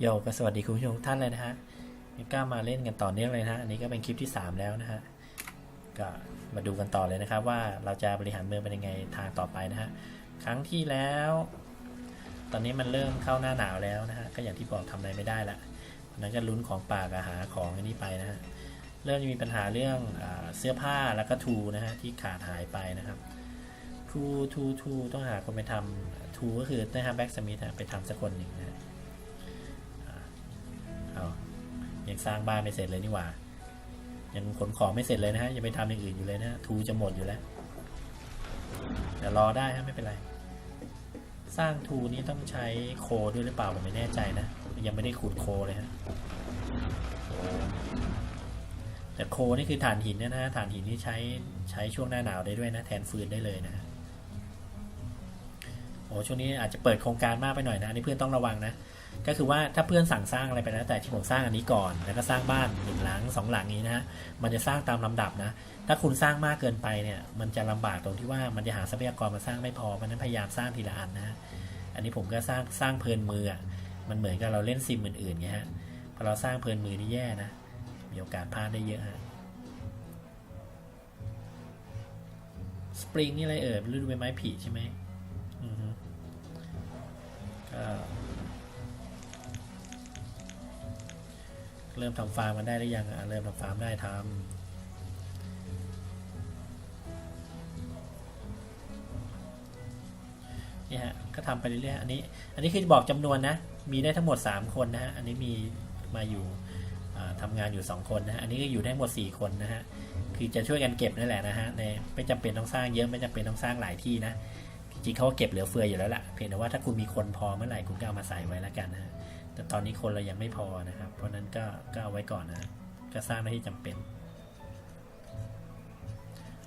โยก็สวัสดีคุณผู้ชมทุกท่านเลยนะฮะนี่ก็มาเล่นกันต่อเนื่องเลยนะฮะ อันนี้ก็เป็นคลิปที่ 3 แล้วนะฮะ ก็มาดูกันต่อเลยนะครับ ว่าเราจะบริหารเมืองเป็นยังไงทางต่อไปนะฮะ ครั้งที่แล้ว ตอนนี้มันเริ่มเข้าหน้าหนาวแล้วนะฮะ ก็อย่างที่บอกทำอะไรไม่ได้ละนนั้นก็ลุ้นของป่ากับหาของอันนี้ไปนะฮะ เริ่มจะมีปัญหาเรื่องอเสื้อผ้าแล้วก็ทูนะฮะที่ขาดหายไปนะครับทูทูทูต้องหาคนไปทำทูก็คือต้องหาแบ็กสมิธไปทำสักคนหนึ่งนะฮะเอายังสร้างบ้านไม่เสร็จเลยนี่หว่า ยังขนของไม่เสร็จเลยนะฮะยังไปทำอย่างอื่นอยู่เลยนะทูจะหมดอยู่แล้วเดี๋ยวรอได้ฮะไม่เป็นไร สร้างทูนี้ต้องใช้โคด้วยหรือเปล่าผมไม่แน่ใจนะ ยังไม่ได้ขุดโคเลยฮะ แต่โคนี่คือถ่านหินนะฮะถ่านหินที่ใช้ใช้ช่วงหน้าหนาวได้ด้วยนะ แทนฟืนได้เลยนะฮะโอ้ช่วงนี้อาจจะเปิดโครงการมากไปหน่อยนะอันนี่เพื่อนต้องระวังนะ ก็คือว่าถ้าเพื่อนสั่งสร้างอะไรไปแล้วแต่ที่ผมสร้างอันนี้ก่อน แล้วก็สร้างบ้านหนึ่งหลังสองหลังนี้นะฮะมันจะสร้างตามลำดับนะ ถ้าคุณสร้างมากเกินไปเนี่ยมันจะลำบากตรงที่ว่ามันจะหาทรัพยากรมาสร้างไม่พอเพราะนั้นพยายามสร้างทีละอันนะฮะอันนี้ผมก็สร้างสร้างเพลินมือมันเหมือนกับเราเล่นซิมอื่นๆไงฮะพอเราสร้างเพลินมือนี่แย่นะ มีโอกาสพลาดได้เยอะฮะสปริงนี่อะไรเอ่ยฤดูใบไม้ผลิใช่ไหมอือฮึก็เริ่มทำฟาร์มกันได้หรือยังอะเริ่มทำฟาร์มได้ทำนี่ฮะก็ทำไปเรื่อยๆอันนี้ อันนี้คือบอกจำนวนนะ มีได้ทั้งหมด 3 คนนะฮะ อันนี้มีมาอยู่ ทำงานอยู่ 2 คนนะฮะอันนี้ก็อยู่ได้ทั้งหมด 4 คนนะฮะคือจะช่วยกันเก็บนั่นแหละนะฮะในไม่จำเป็นต้องสร้างเยอะไม่จำเป็นต้องสร้างหลายที่นะจริงๆเขาก็เก็บเหลือเฟืออยู่แล้วล่ะเพียงแต่ว่าถ้าคุณมีคนพอเมื่อไหร่คุณก็เอามาใส่ไว้แล้วกันนะฮะแต่ตอนนี้คนเรายังไม่พอนะครับ เพราะฉะนั้นก็ก็เอาไว้ก่อนนะก็สร้างได้ที่จำเป็น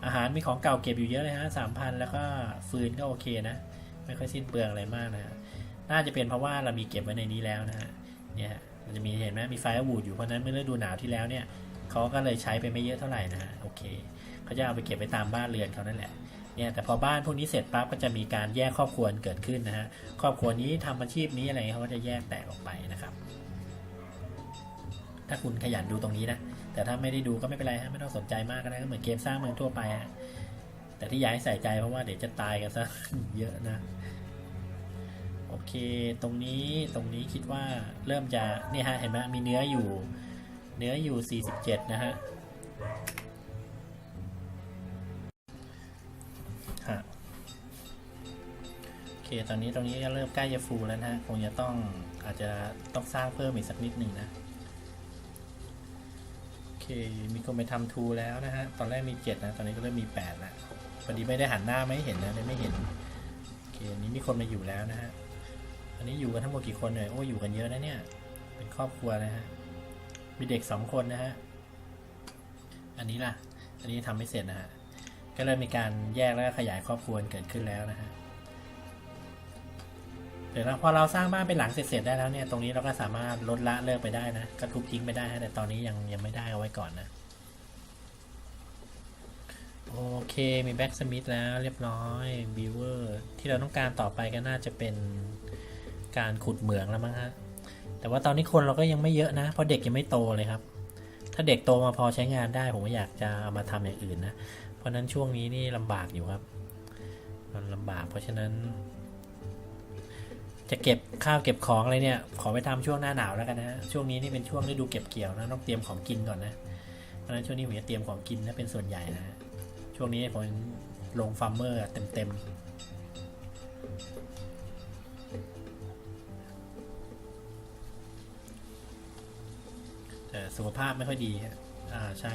อาหารมีของเก่าเก็บอยู่เยอะเลยฮะสามพันแล้วก็ฟืนก็โอเคนะ ไม่ค่อยสิ้นเปลืองอะไรมากนะฮะน่าจะเป็นเพราะว่าเรามีเก็บไว้ในนี้แล้วนะฮะเนี่ยฮะ มันจะมีเห็นไหมมีไฟวูดอยู่เพราะนั้นเมื่อฤดูหนาวที่แล้วเนี่ยเขาก็เลยใช้ไปไม่เยอะเท่าไหร่นะฮะโอเคเขาจะเอาไปเก็บไว้ตามบ้านเรือนเขานั่นแหละเนี่ยแต่พอบ้านพวกนี้เสร็จปั๊บก็จะมีการแยกครอบครัวเกิดขึ้นนะฮะครอบครัวนี้ทำอาชีพนี้อะไรเงี้ยเขาก็จะแยกแตกออกไปนะครับ ถ้าคุณขยันดูตรงนี้นะแต่ถ้าไม่ได้ดูก็ไม่เป็นไรฮะไม่ต้องสนใจมากก็ได้ก็เหมือนเกมสร้างเมืองทั่วไปฮะแต่ที่อยากให้ใส่ใจเพราะว่าเดี๋ยวจะตายกันซะเยอะนะ โอเค ตรงนี้ตรงนี้คิดว่าเริ่มจะนี่ฮะเห็นไหมมีเนื้ออยู่ เนื้ออยู่ 47 นะฮะฮะโอเค ตอนนี้ตรงนี้ก็เริ่มใกล้จะฟูแล้วนะฮะคงจะต้องอาจจะต้องสร้างเพิ่มอีกสักนิดหนึ่งนะโอเค มีคนไปทำทูแล้วนะฮะ ตอนแรกมีเจ็ดนะ ตอนนี้ก็เริ่มมีแปดแล้วพอดีไม่ได้หันหน้าไม่เห็นนะเลยไม่เห็นโอเคนนี้มีคนมาอยู่แล้วนะฮะ อันนี้อยู่กันทั้งหมดกี่คนเนี่ยโอ้อยู่กันเยอะนะเนี่ย เป็นครอบครัวนะฮะ มีเด็กสองคนนะฮะ อันนี้ล่ะ อันนี้ทำไม่เสร็จนะฮะ ก็เริ่มมีการแยกแล้วก็ขยายครอบครัวเกิดขึ้นแล้วนะฮะ เดี๋ยวพอเราสร้างบ้านเป็นหลังเสร็จๆได้แล้วเนี่ย ตรงนี้เราก็สามารถลดละเลิกไปได้นะ ก็ทุบทิ้งไปได้ฮะ แต่ตอนนี้ยังยังไม่ได้เอาไว้ก่อนนะ โอเค มีแบ็กสมิธแล้วเรียบร้อยบิวเวอร์ที่เราต้องการต่อไปก็น่าจะเป็น การขุดเหมืองแล้วมั้งฮะแต่ว่าตอนนี้คนเราก็ยังไม่เยอะนะ เพราะเด็กยังไม่โตเลยครับ ถ้าเด็กโตมาพอใช้งานได้ผมก็อยากจะเอามาทำอย่างอื่นนะ เพราะฉะนั้นช่วงนี้นี่ลำบากอยู่ครับ มันลำบากเพราะฉะนั้น จะเก็บข้าวเก็บของอะไรเนี่ย ขอไปทำช่วงหน้าหนาวแล้วกันนะช่วงนี้นี่เป็นช่วงฤดูเก็บเกี่ยวนะต้องเตรียมของกินก่อนนะเพราะฉะนั้นช่วงนี้ผมจะเตรียมของกินนะเป็นส่วนใหญ่นะช่วงนี้ผมลงฟาร์มเมอร์เต็มเต็มๆ สุขภาพไม่ค่อยดีฮะอ่าใช่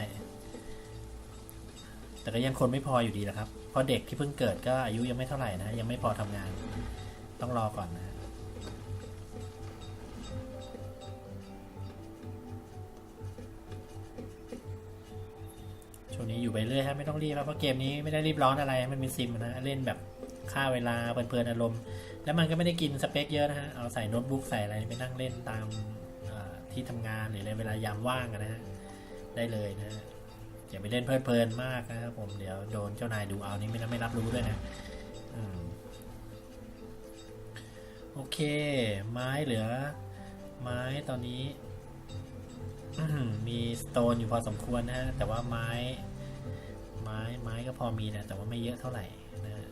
แต่ก็ยังคนไม่พออยู่ดีแหละครับ เพราะเด็กที่เพิ่งเกิดก็อายุยังไม่เท่าไหร่นะ ยังไม่พอทำงาน ต้องรอก่อนนะช่วงนี้อยู่ไปเรื่อยฮะไม่ต้องรีบครับเพราะเกมนี้ไม่ได้รีบร้อนอะไร มันเป็นซิมนะเล่นแบบฆ่าเวลาเพลินๆอารมณ์ แล้วมันก็ไม่ได้กินสเปคเยอะนะฮะเอาใส่โน้ตบุ๊กใส่อะไรไปนั่งเล่นตาม ที่ทำงานหรืออะไรเวลายามว่างนะฮะได้เลยนะฮะอย่าไปเล่นเพลิดเพลินมากนะครับผมเดี๋ยวโดนเจ้านายดูเอานี่ไม่ไม่รับรู้ด้วยนะอโอเค ไม้เหลือ ไม้ตอนนี้มีสโตนอยู่พอสมควรนะฮะแต่ว่าไม้ ไม้ไม้ก็พอมีนะแต่ว่าไม่เยอะเท่าไหร่นะฮะ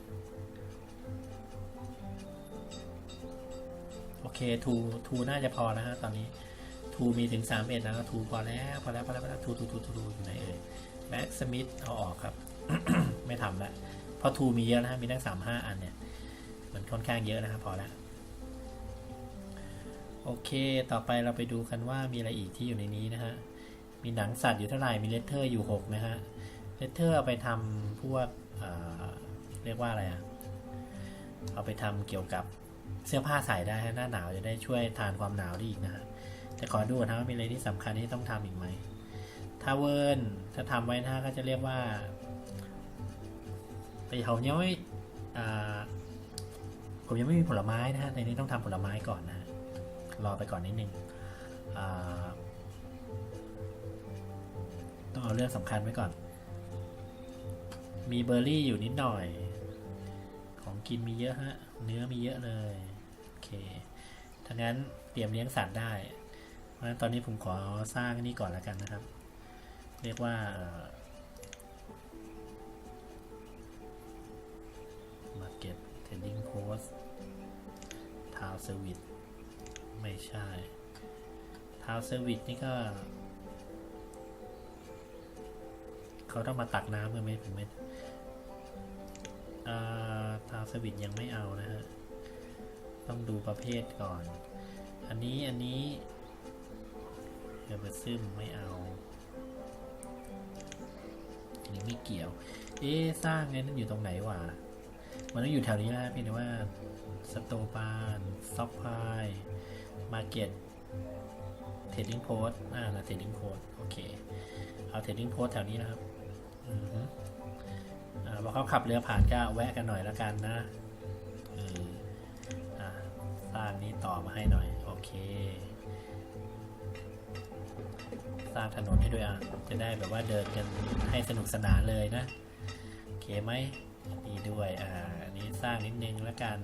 โอเคทูทูน่าจะพอนะฮะตอนนี้ ทูมีถึงสามเอ็ดแล้วทูพอแล้วพอแล้วพอแล้วพอแล้วทูทูทูทูอยู่ไหนเอ่ยแบ็กสมิธเอาออกครับ ไม่ทำละเพราะทูมีเยอะนะมีตั้งสามห้าอันเนี่ย มันค่อนข้างเยอะนะครับพอแล้วโอเค ต่อไปเราไปดูกันว่ามีอะไรอีกที่อยู่ในนี้นะฮะ มีหนังสัตว์อยู่เท่าไหร่ มีเลตเทอร์อยู่ 6 นะฮะ เลตเทอร์เอาไปทำพวกเเรียกว่าอะไรอะเอาไปทำเกี่ยวกับเสื้อผ้าใส่ได้ฮะหน้าหนาวจะได้ช่วยทานความหนาวได้อีกนะฮะ แต่ขอดูนะว่ามีอะไรที่สำคัญที่ต้องทำอีกไหมถ้าเวิร์นถ้าทำไว้นะก็จะเรียกว่าไปเขาเนี้ยไม่อ่าผมยังไม่มีผลไม้นะฮะในนี้ต้องทำผลไม้ก่อนนะฮะรอไปก่อนนิดนึงอ่าต้องเอาเรื่องสำคัญไว้ก่อน มีเบอร์รี่อยู่นิดหน่อย ของกินมีเยอะฮะ เนื้อมีเยอะเลย โอเคถ้างั้นเตรียมเลี้ยงสัตว์ได้ เพราะฉะนั้นตอนนี้ผมขอสร้างนี่ก่อนแล้วกันนะครับ เรียกว่ามาเก็ตเทรดดิ้งโพสทาวเซอร์วิสไม่ใช่ทาวเซอร์วิสนี่ก็เขาต้องมาตักน้ำกันไหมผมไม่ทาวเซอร์วิสยังไม่เอานะฮะ ต้องดูประเภทก่อน อันนี้อันนี้ เฮอร์ซึมไม่เอาอันนี้ไม่เกี่ยว เอ๊สร้างไงนั่นอยู่ตรงไหนวะมันต้องอยู่แถวนี้นะเพียงแต่ว่าสโตปานซอฟพายมาเก็ตเทรดดิ้งโพสอ่าเทรดดิ้งโพสโอเค เอาเทรดดิ้งโพสแถวนี้นะครับอ่าพอเขาขับเรือผ่านก็แวะกันหน่อยล้วกันนะเอออ่าสร้างนี้ต่อมาให้หน่อย โอเค สร้างถนนให้ด้วยอะ จะได้แบบว่าเดินกันให้สนุกสนานเลยนะ โอเคไหมนี่ด้วยอ่าอันนี้สร้างนิดนึงแล้วกัน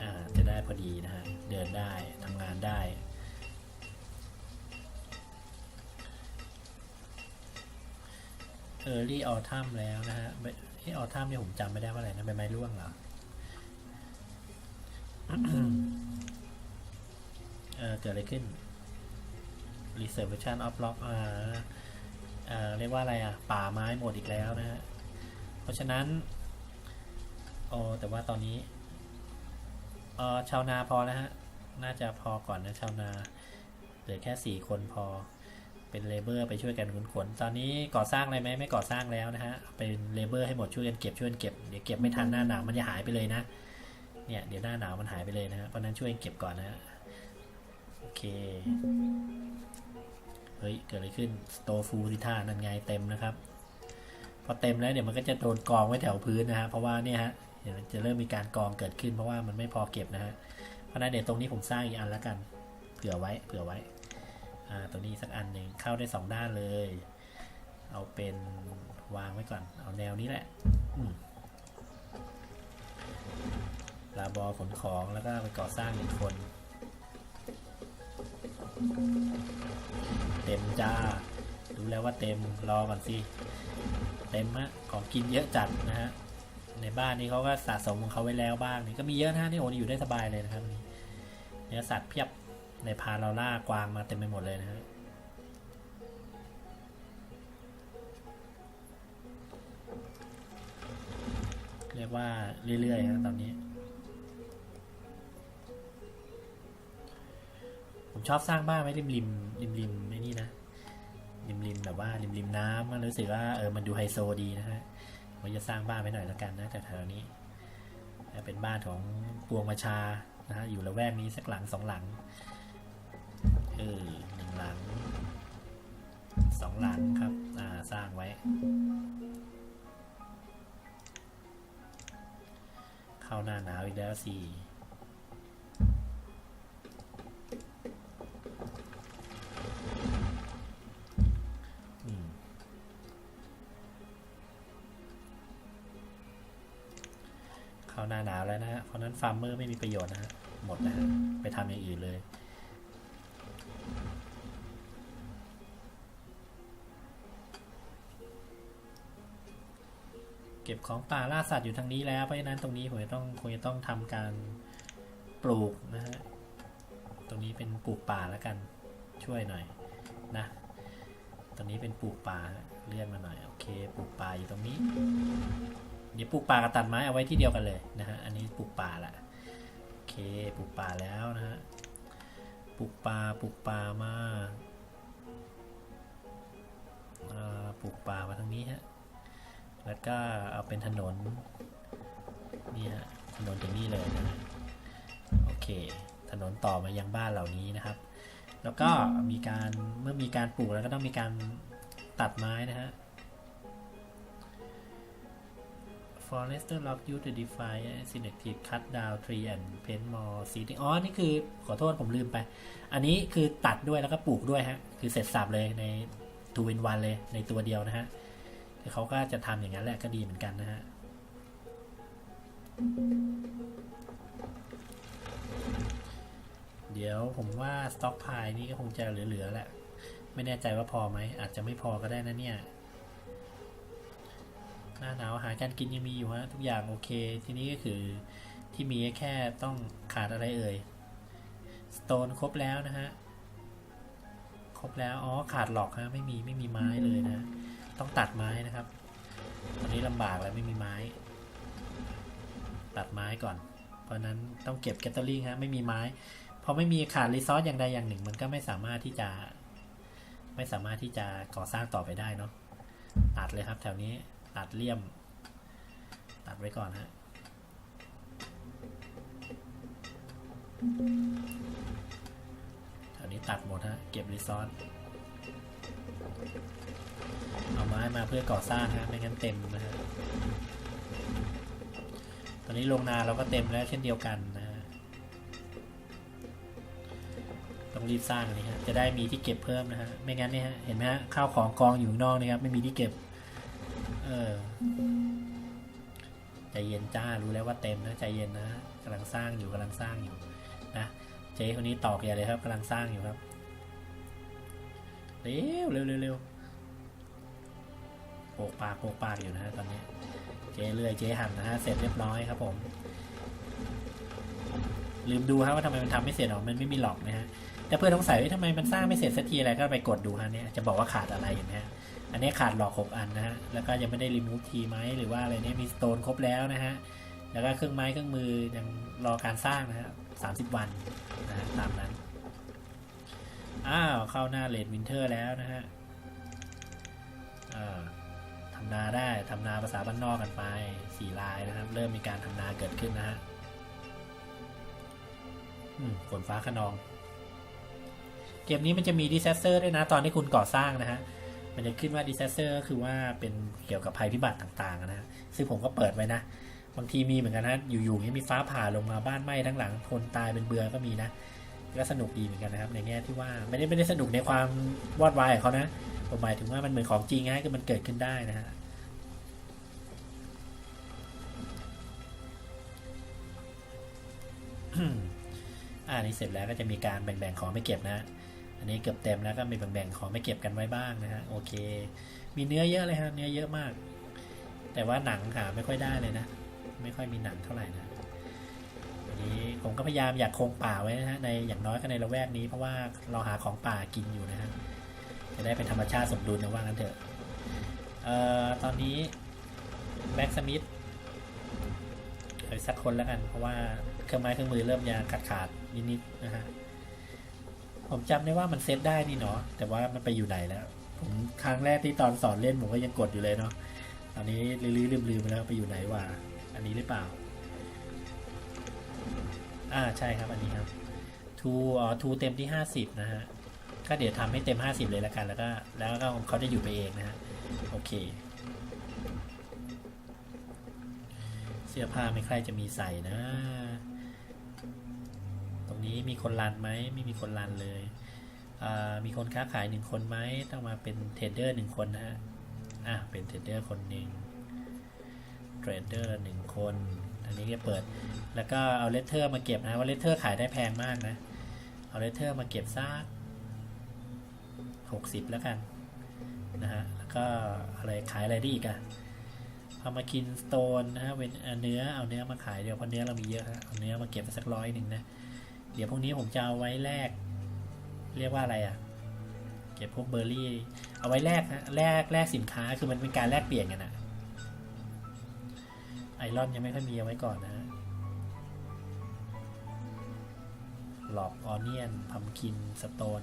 อ่าจะได้พอดีนะฮะ เดินได้ทำงานได้ Early Autumn แล้วนะฮะที่ Autumn เนี่ยผมจำไม่ได้ว่าอะไรนะใบไม้ร่วงเหรอเออเกิดอะไรขึ้น Reservation of Lock อ่าอ่าเรียกว่าอะไรอะ ป่าไม้หมดอีกแล้วนะฮะ เพราะฉะนั้นโอ้แต่ว่าตอนนี้เออชาวนาพอแล้วฮะ น่าจะพอก่อนนะชาวนา เหลือแค่สี่คนพอ เป็นเลเบอร์ไปช่วยกันขนขน ตอนนี้ก่อสร้างอะไรไหมไม่ก่อสร้างแล้วนะฮะ เป็นเลเบอร์ให้หมดช่วยกันเก็บช่วยกันเก็บ เดี๋ยวเก็บไม่ทันหน้าหนาวมันจะหายไปเลยนะ เนี่ยเดี๋ยวหน้าหนาวมันหายไปเลยนะฮะ เพราะฉะนั้นช่วยกันเก็บก่อนนะฮะ โอเค เฮ้ย เกิดอะไรขึ้นสโตฟูที่ท่านั่นไงเต็มนะครับ พอเต็มแล้วเดี๋ยวมันก็จะโดนกองไว้แถวพื้นนะฮะ เพราะว่าเนี่ยฮะ เดี๋ยวจะเริ่มมีการกองเกิดขึ้นเพราะว่ามันไม่พอเก็บนะฮะ เพราะนั้นเดี๋ยวตรงนี้ผมสร้างอีกอันแล้วกัน เผื่อไว้ เผื่อไว้ อ่าตรงนี้สักอันหนึ่งเข้าได้สองด้านเลย เอาเป็นวางไว้ก่อน เอาแนวนี้แหละลาบอขนของแล้วก็ไปก่อสร้างหนึ่งคน เต็มจ้ารู้แล้วว่าเต็มรอก่อนสิเต็มฮะของกินเยอะจัดนะฮะในบ้านนี้เขาก็สะสมของเขาไว้แล้วบ้างนี่ก็มีเยอะนะนี่โอ้นี่อยู่ได้สบายเลยนะครับนี่เนื้อสัตว์เพียบในพาเราล่ากวางมาเต็มไปหมดเลยนะฮะเรียกว่าเรื่อยๆนะตอนนี้ ผมชอบสร้างบ้านไว้ริมริมริมริมไอ้นี่นะริมริมแบบว่าริมริมน้ำมันรู้สึกว่าเออมันดูไฮโซดีนะฮะผมจะสร้างบ้านไว้หน่อยแล้วกันนะแต่แถวๆนี้เป็นบ้านของปวงมาชานะฮะอยู่ละแวกนี้สักหลังสองหลังเออหนึ่งหลังสองหลังครับอ่าสร้างไว้ เข้าหน้าหนาวอีกแล้วสี่ ฟาร์มเมอร์ไม่มีประโยชน์นะฮะ หมดนะฮะ ไปทำอย่างอื่นเลย เก็บของป่าล่าสัตว์อยู่ทางนี้แล้ว เพราะฉะนั้นตรงนี้ผมจะต้องคงจะต้องทำการปลูกนะฮะ ตรงนี้เป็นปลูกป่าแล้วกันช่วยหน่อยนะ ตรงนี้เป็นปลูกป่าเลื่อนมาหน่อย โอเค ปลูกป่าอยู่ตรงนี้ เดี๋ยวปลูกป่ากับตัดไม้เอาไว้ที่เดียวกันเลยนะฮะ อันนี้ปลูกป่าละโอเค ปลูกป่าแล้วนะฮะ ปลูกป่า ปลูกป่ามาอ่าปลูกป่ามาทางนี้ฮะ แล้วก็เอาเป็นถนน นี่ฮะ ถนนถึงนี่เลยนะ โอเค ถนนต่อมายังบ้านเหล่านี้นะครับ แล้วก็มีการ เมื่อมีการปลูกแล้วก็ต้องมีการตัดไม้นะฮะ Forester lock you to define selective cut down tree and paint more seeding อ๋อ นี่คือขอโทษผมลืมไป อันนี้คือตัดด้วยแล้วก็ปลูกด้วยฮะ คือเสร็จสับเลยใน two in one เลยในตัวเดียวนะฮะเขาก็จะทำอย่างนั้นแหละก็ดีเหมือนกันนะฮะเดี๋ยวผมว่าสต็อกพายนี่ก็คงจะเหลือ ๆ แหละ ไม่แน่ใจว่าพอไหม อาจจะไม่พอก็ได้นะเนี่ย หน้าหนาวอาหารการกินยังมีอยู่ฮะทุกอย่างโอเค ทีนี้ก็คือที่มีแค่ต้องขาดอะไรเอ่ยสโตนครบแล้วนะฮะครบแล้วอ๋อขาดหลอกฮะไม่มีไม่มีไม้เลยนะ ต้องตัดไม้นะครับ ตอนนี้ลำบากแล้วไม่มีไม้ ตัดไม้ก่อน เพราะนั้นต้องเก็บแกตเตอร์ลิงฮะไม่มีไม้พอไม่มีขาดรีซอสอย่างใดอย่างหนึ่ง มันก็ไม่สามารถที่จะ ไม่สามารถที่จะก่อสร้างต่อไปได้เนาะตัดเลยครับแถวนี้ ตัดเลี่ยม ตัดไว้ก่อนฮะแถวนี้ตัดหมดฮะ เก็บรีซอสเอาไม้มาเพื่อก่อสร้างฮะ ไม่งั้นเต็มนะฮะ ตอนนี้โรงนาเราก็เต็มแล้วเช่นเดียวกันนะฮะต้องรีบสร้างนนี้ฮะ จะได้มีที่เก็บเพิ่มนะฮะ ไม่งั้นเนี่ยฮะ เห็นไหมฮะ ข้าวของกองอยู่นอกนี่ครับ ไม่มีที่เก็บ เออใจเย็นจ้ารู้แล้วว่าเต็มนะใจเย็นนะกำลังสร้างอยู่กำลังสร้างอยู่นะเจ๊คนนี้ตอกอย่าเลยครับกำลังสร้างอยู่ครับเร็วเร็วเร็วโปกปากโปกปากอยู่นะฮะตอนนี้ เจ๊เลื่อยเจ๊หั่นนะฮะเสร็จเรียบร้อยครับผม ลืมดูครับว่าทำไมมันทำไม่เสร็จหรอมันไม่มีหลอกนะฮะแต่เพื่อนสงสัยว่าทำไมมันสร้างไม่เสร็จสักทีอะไรก็ไปกดดูฮะเนี่ยจะบอกว่าขาดอะไรอย่างเนี้ย อันนี้ขาดหลอกหกอันนะฮะ แล้วก็ยังไม่ได้รีมูฟทีไหมหรือว่าอะไรเนี่ยมีสโตนครบแล้วนะฮะ แล้วก็เครื่องไม้เครื่องมือยังรอการสร้างนะฮะสามสิบวันนะฮะตามนั้น อ้าว เข้าหน้าเลดวินเทอร์แล้วนะฮะอ่าทำนาได้ทำนาภาษาบ้านนอกกันไปสี่ลายนะครับ เริ่มมีการทำนาเกิดขึ้นนะฮะฝนฟ้าขนอง เกมนี้มันจะมีดิ s ซ s เซอร์ด้วยนะ ตอนที่คุณก่อสร้างนะฮะ มันจะขึ้นว่าดิ s ซ s เซอร์ก็คือว่าเป็นเกี่ยวกับภัยพิบัติต่างๆนะซึ่งผมก็เปิดไว้นะ บางทีมีเหมือนกันนะ อยู่ๆนี่มีฟ้าผ่าลงมาบ้านไหม้ทั้งหลัง คนตายเป็นเบือก็มีนะก็สนุกดีเหมือนกันนะครับ ในแง่ที่ว่าไม่ได้ไม่ได้สนุกในความวอดวายของเขานะผมหมายถึงว่ามันเหมือนของจริงฮะคือมันเกิดขึ้นได้นะฮะอ่านี่เสร็จแล้วก็จะมีการแบ่งๆของไม่เก็บนะ อันนี้เกือบเต็มแล้วก็มีแบ่งๆ ขอไม่เก็บกันไว้บ้างนะฮะโอเค มีเนื้อเยอะเลยฮะเนื้อเยอะมาก แต่ว่าหนังหาไม่ค่อยได้เลยนะ ไม่ค่อยมีหนังเท่าไหร่นะอันนี้ผมก็พยายามอยากคงป่าไว้นะฮะในอย่างน้อยก็ในละแวกนี้เพราะว่าเราหาของป่ากินอยู่นะฮะจะได้เป็นธรรมชาติสมดุลนะว่างั้นเถอะเอ่อตอนนี้แบ็กสมิธเอาอีกสักคนแล้วกันเพราะว่าเครื่องไม้เครื่องมือเริ่มจะขาดขาดๆนิดๆนะฮะ ผมจำได้ว่ามันเซตได้นี่เนาะแต่ว่ามันไปอยู่ไหนแล้ว ผมครั้งแรกที่ตอนสอนเล่นผมก็ยังกดอยู่เลยเนาะตอนนี้ลืมๆลืมไปแล้วไปอยู่ไหนวะอันนี้หรือเปล่า อ่าใช่ครับอันนี้ครับทูอ๋อทูเต็มที่ห้าสิบนะฮะก็เดี๋ยวทำให้เต็มห้าสิบเลยล้วกันแล้วก็แล้วก็เขาจะอยู่ไปเองนะฮะโอเค เสื้อผ้าไม่ใครจะมีใส่นะ นี้มีคนรันไหมไม่มีคนรันเลย มีคนค้าขายหนึ่งคนไหมต้องมาเป็นเทรดเดอร์หนึ่งคนนะฮะอะเป็นเทรดเดอร์คนหนึ่งเทรดเดอร์หนึ่งคน อันนี้จะเปิด แล้วก็เอาเลตเทอร์มาเก็บนะว่าเลตเทอร์ขายได้แพงมากนะ เอาเลตเทอร์มาเก็บซักหกสิบแล้วกันนะฮะ แล้วก็อะไรขายอะไรได้อีกอะเอามาคินสโตนนะฮะเป็นเนื้อ เอาเนื้อมาขายเดี๋ยวเพราะเนื้อเรามีเยอะฮะ เอาเนื้อมาเก็บสักร้อยหนึ่งนะ เดี๋ยวพวกนี้ผมจะเอาไว้แลกเรียกว่าอะไรอะเก็บพวกเบอร์รี่ เอาไว้แลกฮะแลกแลกสินค้าคือมันเป็นการแลกเปลี่ยนกันอะไอรอนยังไม่ค่อยมีเอาไว้ก่อนนะหลอกออเนียนพัมคินสโตน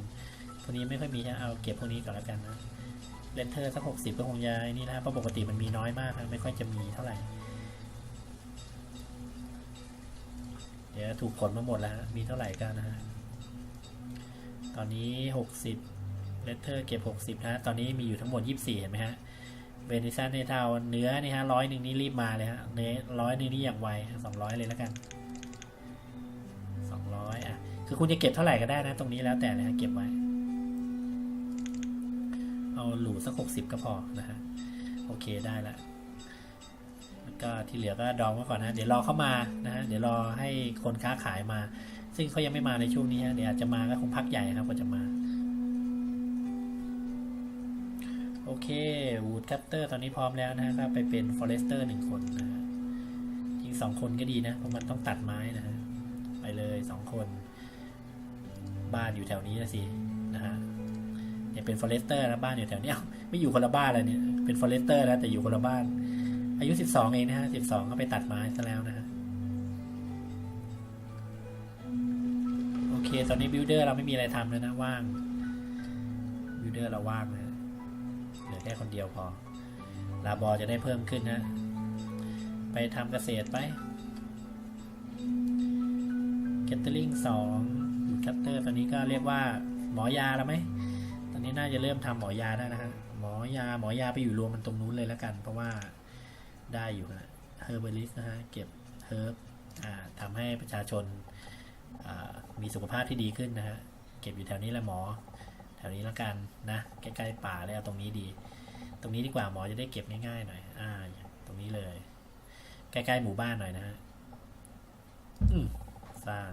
พวกนี้ไม่ค่อยมีนะเอาเก็บพวกนี้ก่อนแล้วกันนะเลนเทอร์สักหกสิบก็คงจะไอ้นี่นะเพราะปกติมันมีน้อยมาก ไม่ค่อยจะมีเท่าไหร่ เดี๋ยวถูกผลมาหมดแล้วมีเท่าไหร่กันนะฮะ ตอนนี้หกสิบเลนเทอร์เก็บหกสิบนะ ตอนนี้มีอยู่ทั้งหมดยี่สิบสี่เห็นไหมฮะเวนิซันในเทาเนื้อนี่ฮะร้อยหนึ่งนี่รีบมาเลยฮะเนื้อร้อยหนึ่งนี่อย่างไวสองร้อยเลยแล้วกันสองร้อยอะคือคุณจะเก็บเท่าไหร่ก็ได้นะ ตรงนี้แล้วแต่เลยฮะเก็บไว้ เอาหลูสักหกสิบก็พอนะฮะโอเคได้ละ ก็ที่เหลือก็ดองไว้ก่อนนะ เดี๋ยวรอเข้ามานะฮะเดี๋ยวรอให้คนค้าขายมา ซึ่งเขายังไม่มาในช่วงนี้ฮะเดี๋ยวอาจจะมาก็คงพักใหญ่ครับกว่าจะมา โอเควูดคัตเตอร์ตอนนี้พร้อมแล้วนะฮะก็ไปเป็นฟอเรสเตอร์หนึ่งคนนะจริงสองคนก็ดีนะเพราะมันต้องตัดไม้นะฮะไปเลยสองคน บ้านอยู่แถวนี้นะสินะฮะเนี่ยเป็นฟอเรสเตอร์นะบ้านอยู่แถวนี้ไม่อยู่คนละบ้านเลยเนี่ยเป็นฟอเรสเตอร์แล้วแต่อยู่คนละบ้าน อายุสิบสองเองนะฮะสิบสองก็ไปตัดไม้ซะแล้วนะฮะโอเค ตอนนี้บิลเดอร์เราไม่มีอะไรทำแล้วนะว่างบิลเดอร์เราว่างนะเหลือแค่คนเดียวพอ ลาบอจะได้เพิ่มขึ้นนะ ไปทำเกษตรไปแคตเตอร์ลิงสองอยู่แคตเตอร์ตอนนี้ก็เรียกว่าหมอยาแล้วไหมตอนนี้น่าจะเริ่มทำหมอยาได้นะฮะหมอยาหมอยาไปอยู่รวมมันตรงนู้นเลยแล้วกัน เพราะว่า ได้อยู่ฮะเฮอร์เบลิสนะฮะเก็บเฮิร์บทำให้ประชาชนามีสุขภาพที่ดีขึ้นนะฮะเก็บอยู่แถวนี้แหละหมอ แถวนี้แล้วกันนะใกล้ๆป่าแล้วตรงนี้ดี ตรงนี้ดีกว่าหมอจะได้เก็บง่ายๆหน่อยอ่าตรงนี้เลย ใกล้ๆหมู่บ้านหน่อยนะฮะสร้าง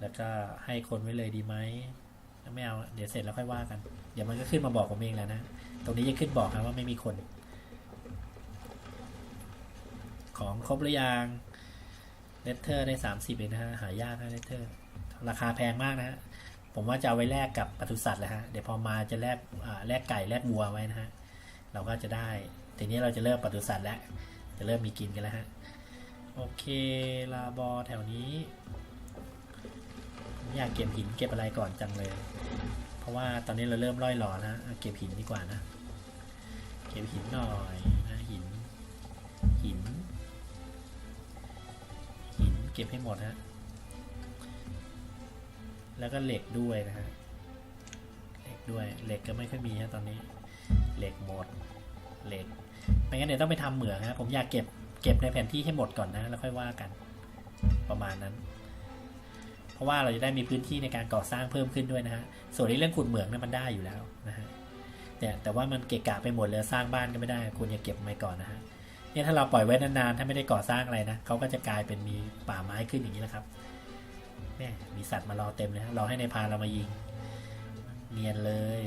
แล้วก็ให้คนไว้เลยดีไหมไม่เอาเดี๋ยวเสร็จแล้วค่อยว่ากัน เดี๋ยวมันก็ขึ้นมาบอกผมเองแล้วนะ ตรงนี้จะขึ้นบอกครับว่าไม่มีคน ของครบหรือยังเลตเตอร์ได้สามสิบเองนะฮะหายากนะเลตเตอร์ ราคาแพงมากนะฮะผมว่าจะเอาไว้แลกกับปศุสัตว์แหละฮะเดี๋ยวพอมาจะแลกแลกไก่แลกวัวไว้นะฮะเราก็จะได้ทีนี้เราจะเริ่มปศุสัตว์แล้ว จะเริ่มมีกินกันแล้วฮะโอเคลาบอแถวนี้ผมอยากเก็บหินเก็บอะไรก่อนจังเลย เพราะว่าตอนนี้เราเริ่มร่อยหลอนะเก็บหินดีกว่านะ เก็บหินหน่อย เก็บให้หมดฮะ แล้วก็เหล็กด้วยนะฮะ เหล็กด้วย เหล็กก็ไม่ค่อยมีฮะตอนนี้ เหล็กหมด เหล็ก ไม่งั้นเดี๋ยวต้องไปทำเหมืองฮะ ผมอยากเก็บ เก็บในแผนที่ให้หมดก่อนนะ แล้วค่อยว่ากัน ประมาณนั้น เพราะว่าเราจะได้มีพื้นที่ในการก่อสร้างเพิ่มขึ้นด้วยนะฮะ ส่วนในเรื่องขุดเหมืองเนี่ยมันได้อยู่แล้วนะฮะเนี่แต่ว่ามันเกะกะไปหมดเลยสร้างบ้านก็ไม่ได้ควรจะเก็บไว้ก่อนนะฮะ เนี่ยถ้าเราปล่อยไว้นานๆ ถ้าไม่ได้ก่อสร้างอะไรนะเขาก็จะกลายเป็นมีป่าไม้ขึ้นอย่างนี้นะครับแม่มีสัตว์มารอเต็มเลยรอให้ในายพรานเรามายิง เนียนเลย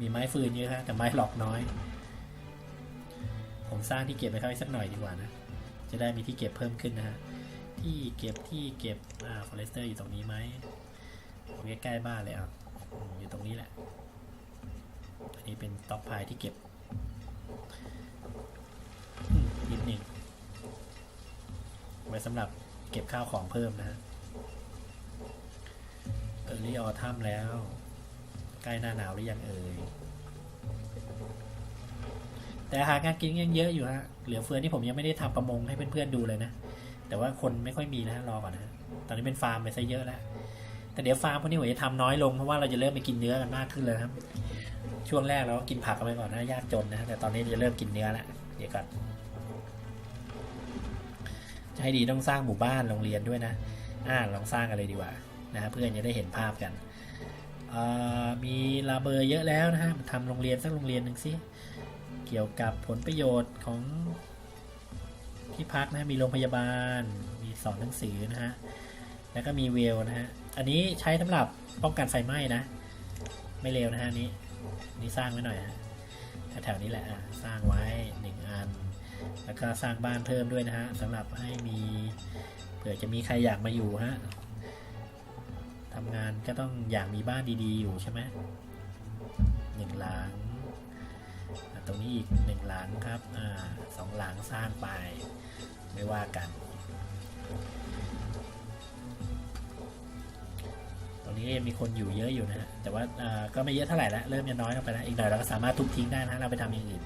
มีไม้ฟืนเยอะฮะแต่ไม้หลอกน้อย ผมสร้างที่เก็บไปเข้าอีกสักหน่อยดีกว่านะ จะได้มีที่เก็บเพิ่มขึ้นนะฮะ ที่เก็บที่เก็บอ่าฟอเรสเตอร์อยู่ตรงนี้ไหม ใกล้ๆบ้านเลยอะอยู่ตรงนี้แหละ อันนี้เป็นต็อกพายที่เก็บนิดหนึ่งไว้สำหรับเก็บข้าวของเพิ่มนะฮะเออรี่ออทัมแล้ว ใกล้หน้าหนาวหรือยังเอ่ยแต่อาหารการกินยังเยอะอยู่ฮะ เหลือเฟือที่ผมยังไม่ได้ทำประมงให้เพื่อนๆดูเลยนะ แต่ว่าคนไม่ค่อยมีนะรอก่อนนะ ตอนนี้เป็นฟาร์มไปซะเยอะแล้ว แต่เดี๋ยวฟาร์มพวกนี้ผมจะทำน้อยลงเพราะว่าเราจะเริ่มไปกินเนื้อกันมากขึ้นเลยครับ ช่วงแรกเราก็กินผักกันไปก่อนนะยากจนนะแต่ตอนนี้จะเริ่มกินเนื้อแล้วเดี๋ยวก่อนจะให้ดีต้องสร้างหมู่บ้านโรงเรียนด้วยนะอ่าลองสร้างกันเลยดีกว่านะเพื่อนจะได้เห็นภาพกันมีลาเบอร์เยอะแล้วนะฮะทำโรงเรียนสักโรงเรียนหนึ่งสิเกี่ยวกับผลประโยชน์ของที่พักนะมีโรงพยาบาลมีสอนหนังสือนะฮะแล้วก็มีเวลนะฮะ อันนี้ใช้สำหรับป้องกันไฟไหม้นะ ไม่เร็วนะฮะนี้นี่สร้างไว้หน่อยฮะแถวนี้แหละสร้างไว้หนึ่งอัน แล้วก็สร้างบ้านเพิ่มด้วยนะฮะสำหรับให้มีเผื่อจะมีใครอยากมาอยู่ฮะทำงานก็ต้องอยากมีบ้านดีๆ อยู่ใช่ไหมหนึ่งหลังตรงนี้อีกหนึ่งหลังครับอสองหลังสร้างไปไม่ว่ากัน รงนี้ยังมีคนอยู่เยอะอยู่นะฮะแต่ว่าก็ไม่เยอะเท่าไหร่ละเริ่มจะน้อยลงไปแล้วอีกหน่อยเราก็สามารถทุบทิ้งได้นะเราไปทำอย่างอื่น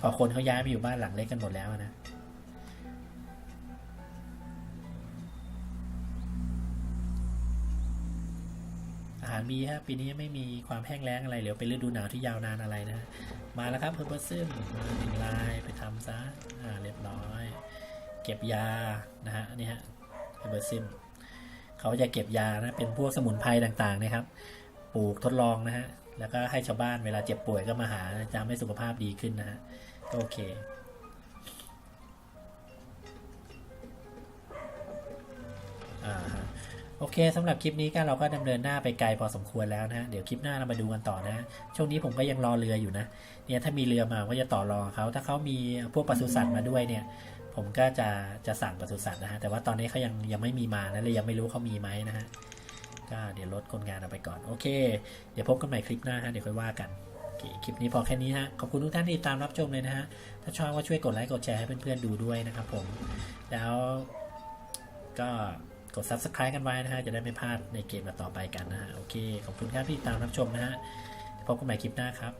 พอคนเขาย้ายมาอยู่บ้านหลังเล็กกันหมดแล้วนะอาหารมีฮะปีนี้ไม่มีความแห้งแล้งอะไรเหลือเป็นฤดูหนาวที่ยาวนานอะไรนะ มาแล้วครับเฮอร์เบอร์ซึมมาหนึ่งลายไปทำซะอ่าเรียบร้อย เก็บยานะฮะนี่ฮะเฮอร์เบอร์ซึม เขาจะเก็บยานะเป็นพวกสมุนไพรต่างๆนะครับ ปลูกทดลองนะฮะแล้วก็ให้ชาวบ้านเวลาเจ็บป่วยก็มาหาจะทำให้สุขภาพดีขึ้นนะฮะก็โอเคโอเคสำหรับคลิปนี้ก็เราก็ดำเนินหน้าไปไกลพอสมควรแล้วนะเดี๋ยวคลิปหน้าเรามาดูกันต่อนะช่วงนี้ผมก็ยังรอเรืออยู่นะเนี่ยถ้ามีเรือมาก็จะต่อรองเขาถ้าเขามีพวกปศุสัตว์มาด้วยเนี่ย ผมก็จะจะสั่งปศุสัตว์นะฮะแต่ว่าตอนนี้เขายังยังไม่มีมานะเลยยังไม่รู้เขามีไหมนะฮะก็เดี๋ยวลดคนงานเอาไปก่อนโอเค เดี๋ยวพบกันใหม่คลิปหน้าฮะเดี๋ยวค่อยว่ากันคลิปนี้พอแค่นี้ฮะขอบคุณทุกท่านที่ตามรับชมเลยนะฮะถ้าชอบก็ช่วยกดไลค์กดแชร์ให้เพื่อนๆดูด้วยนะครับผมแล้วก็กด subscribe กันไว้นะฮะ จะได้ไม่พลาดในเกมต่อไปกันนะฮะ โอเค ขอบคุณครับที่ตามรับชมนะฮะ พบกันใหม่คลิปหน้าครับ